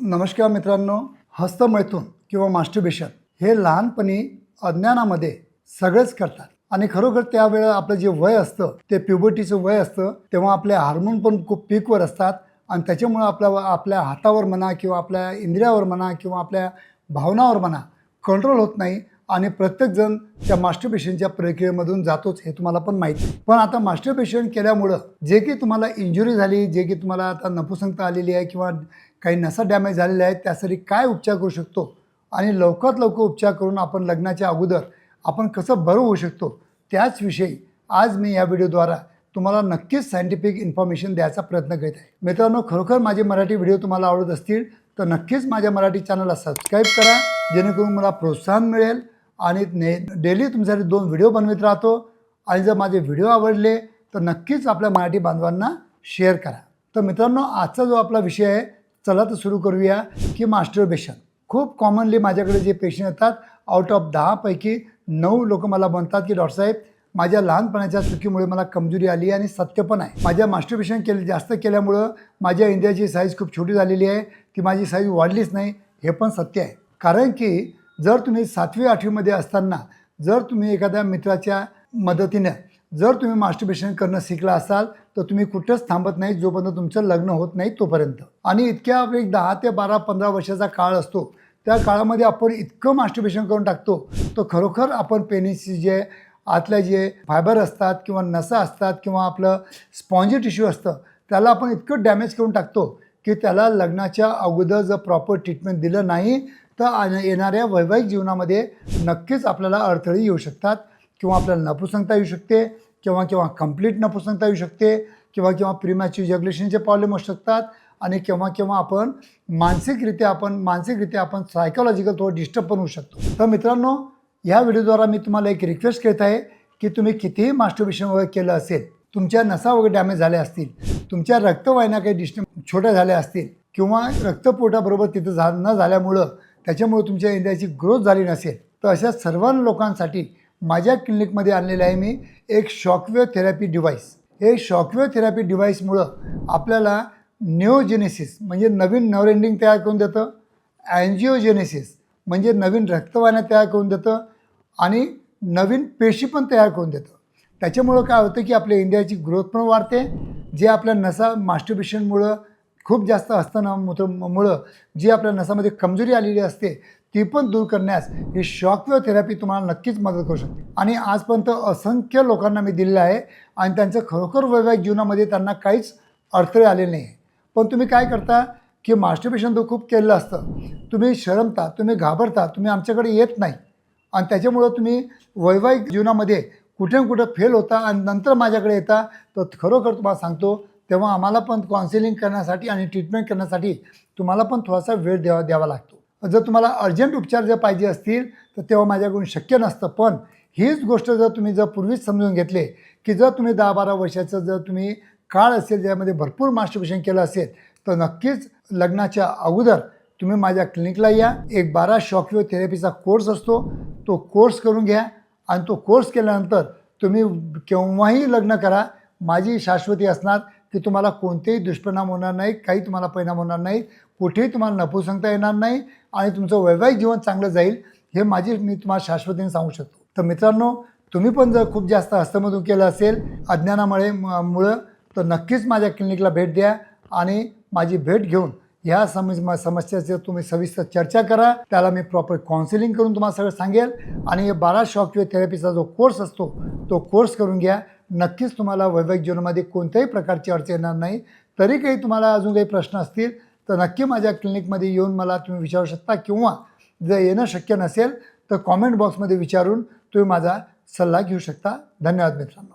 नमस्कार मित्रांनो हस्तमैथून किंवा मास्टरबेशन हे लहानपणी अज्ञानामध्ये सगळेच करतात. आणि खरोखर त्यावेळेला आपलं जे वय असतं ते प्युबर्टीचं वय असतं तेव्हा आपले हार्मोन पण खूप पीकवर असतात. आणि त्याच्यामुळं आपल्या आपल्या हातावर म्हणा किंवा आपल्या इंद्रियावर म्हणा किंवा आपल्या भावनावर म्हणा कंट्रोल होत नाही. आणि प्रत्येकजण त्या मास्टरबेशनच्या प्रक्रियेमधून जातोच हे तुम्हाला पण माहिती. पण आता मास्टर पेशंट केल्यामुळं जे की तुम्हाला इंजुरी झाली जे की तुम्हाला आता नपुसंगता आलेली आहे किंवा काही नसा डॅमेज झालेले आहेत त्यासाठी काय उपचार करू शकतो? आणि लवकरात लवकर उपचार करून आपण लग्नाच्या अगोदर आपण कसं बरं होऊ शकतो? त्याचविषयी आज मी या व्हिडिओद्वारा तुम्हाला नक्कीच सायंटिफिक इन्फॉर्मेशन द्यायचा प्रयत्न करीत आहे. मित्रांनो खरोखर माझे मराठी व्हिडिओ तुम्हाला आवडत असतील तर नक्कीच माझ्या मराठी चॅनलला सबस्क्राईब करा जेणेकरून मला प्रोत्साहन मिळेल. आणि ने डेली तुमच्यासाठी दोन व्हिडिओ बनवित राहतो. आणि जर माझे व्हिडिओ आवडले तर नक्कीच आपल्या मराठी बांधवांना शेअर करा. तर मित्रांनो आजचा जो आपला विषय आहे चला तर सुरू करूया की मास्टरबेशन खूप कॉमनली माझ्याकडे जे पेशंट येतात आउट ऑफ दहापैकी नऊ लोक मला म्हणतात की डॉक्टर साहेब माझ्या लहानपणाच्या चुकीमुळे मला कमजोरी आली आणि सत्य पण आहे. माझ्या मास्टरबेशन केले जास्त केल्यामुळं माझ्या इंडियाची साईज खूप छोटी झालेली आहे ती माझी साईज वाढलीच नाही हे पण सत्य आहे. कारण की जर तुम्ही सातवी आठवीमध्ये असताना जर तुम्ही एखाद्या मित्राच्या मदतीनं जर तुम्ही मास्टरबेशन करणं शिकला असाल तर तुम्ही कुठंच थांबत नाही जोपर्यंत तुमचं लग्न होत नाही तोपर्यंत. आणि इतक्या एक दहा ते बारा पंधरा वर्षाचा काळ असतो. त्या काळामध्ये आपण इतकं मास्टरबेशन करून टाकतो तर खरोखर आपण पेनिसचे जे आतल्या जे फायबर असतात किंवा नसा असतात किंवा आपलं स्पॉन्जी टिश्यू असतं त्याला आपण इतकं डॅमेज करून टाकतो की त्याला लग्नाच्या अगोदर जर प्रॉपर ट्रीटमेंट दिलं नाही तर आ- येणाऱ्या वैवाहिक जीवनामध्ये नक्कीच आपल्याला अडथळे येऊ शकतात किंवा आपल्याला नपुसंगता येऊ शकते किंवा किंवा कंप्लीट नपुसंगता येऊ शकते किंवा किंवा प्रिमॅच्युअर जगलेशनचे प्रॉब्लेम असू शकतात आणि केव्हा केव्हा आपण मानसिकरित्या आपण मानसिकरित्या आपण सायकोलॉजिकल थोडं डिस्टर्ब पण होऊ शकतो. तर मित्रांनो या व्हिडिओद्वारा मी तुम्हाला एक रिक्वेस्ट करत आहे की तुम्ही कितीही मास्टरबेशन वगैरे केलं असेल तुमच्या नसा वगैरे डॅमेज झाल्या असतील तुमच्या रक्तवाहिन्या काही डिस्टर्ब छोट्या झाल्या असतील किंवा रक्तपोटाबरोबर तिथं झा न झाल्यामुळं त्याच्यामुळं तुमच्या इंडियाची ग्रोथ झाली नसेल तर अशा सर्व लोकांसाठी माझ्या क्लिनिकमध्ये आणलेलं आहे मी एक शॉकवेव थेरपी डिव्हाइस हे शॉकवेव थेरपी डिव्हाइसमुळं आपल्याला न्योजेनेसिस म्हणजे नवीन नवरेंडिंग तयार करून देतं. अँजिओजेनेसिस म्हणजे नवीन रक्तवाहिन्या तयार करून देतं आणि नवीन पेशी पण तयार करून देतं. त्याच्यामुळं काय होतं की आपल्या इंडियाची ग्रोथ पण वाढते जे आपल्या नसा मास्टरबेशनमुळं खूप जास्त असतानामुळं जी आपल्या नसामध्ये कमजोरी आलेली असते ती पण दूर करण्यास ही शॉकवेव्ह थेरपी तुम्हाला नक्कीच मदत करू शकते. आणि आजपर्यंत असंख्य लोकांना मी दिलेलं आहे आणि त्यांचं खरोखर वैवाहिक जीवनामध्ये त्यांना काहीच अडथळे आलेले नाही. पण तुम्ही काय करता की मास्टरबेशन तो खूप केलेलं असतं. तुम्ही शरमता तुम्ही घाबरता तुम्ही आमच्याकडे येत नाही. आणि त्याच्यामुळं तुम्ही वैवाहिक जीवनामध्ये कुठे कुठं फेल होता आणि नंतर माझ्याकडे येता तर खरोखर तुम्हाला सांगतो तेव्हा आम्हाला पण काउन्सिलिंग करण्यासाठी आणि ट्रीटमेंट करण्यासाठी तुम्हाला पण थोडासा वेळ द्यावा द्यावा लागतो. जर तुम्हाला अर्जंट उपचार जर पाहिजे असतील तर तेव्हा माझ्याकडून शक्य नसतं. पण हीच गोष्ट जर तुम्ही जर पूर्वीच समजून घेतले की जर तुम्ही दहा बारा वर्षाचं जर तुम्ही काळ असेल ज्यामध्ये भरपूर मास्टरपेशन केलं असेल तर नक्कीच लग्नाच्या अगोदर तुम्ही माझ्या क्लिनिकला या. एक बारा शॉकवेव्ह थेरपीचा कोर्स असतो. तो कोर्स करून घ्या. आणि तो कोर्स केल्यानंतर तुम्ही केव्हाही लग्न करा माझी शाश्वती असणार. की तुम्हाला कोणतेही दुष्परिणाम होणार नाही काही तुम्हाला परिणाम होणार नाही कुठेही तुम्हाला नपुसंगता येणार नाही आणि तुमचं वैवाहिक जीवन चांगलं जाईल हे माझी मी तुम्हाला शाश्वतीने सांगू शकतो. तर मित्रांनो तुम्ही पण जर खूप जास्त हस्तमधून केलं असेल अज्ञानामुळे मुळं तर नक्कीच माझ्या क्लिनिकला भेट द्या आणि माझी भेट घेऊन ह्या सम समस्याचे तुम्ही सविस्तर चर्चा करा. त्याला मी प्रॉपर काउन्सिलिंग करून तुम्हाला सगळं सांगेल. आणि हे बारा शॉकवेअर थेरपीचा जो कोर्स असतो तो कोर्स करून घ्या. नक्कीच तुम्हाला वैवाहिक जीवनामध्ये कोणत्याही प्रकारची अडचण येणार नाही. तरी काही तुम्हाला अजून काही प्रश्न असतील तर नक्की माझ्या क्लिनिकमध्ये येऊन मला तुम्ही विचारू शकता किंवा जर येणं शक्य नसेल तर कॉमेंट बॉक्समध्ये विचारून तुम्ही माझा सल्ला घेऊ शकता. धन्यवाद मित्रांनो.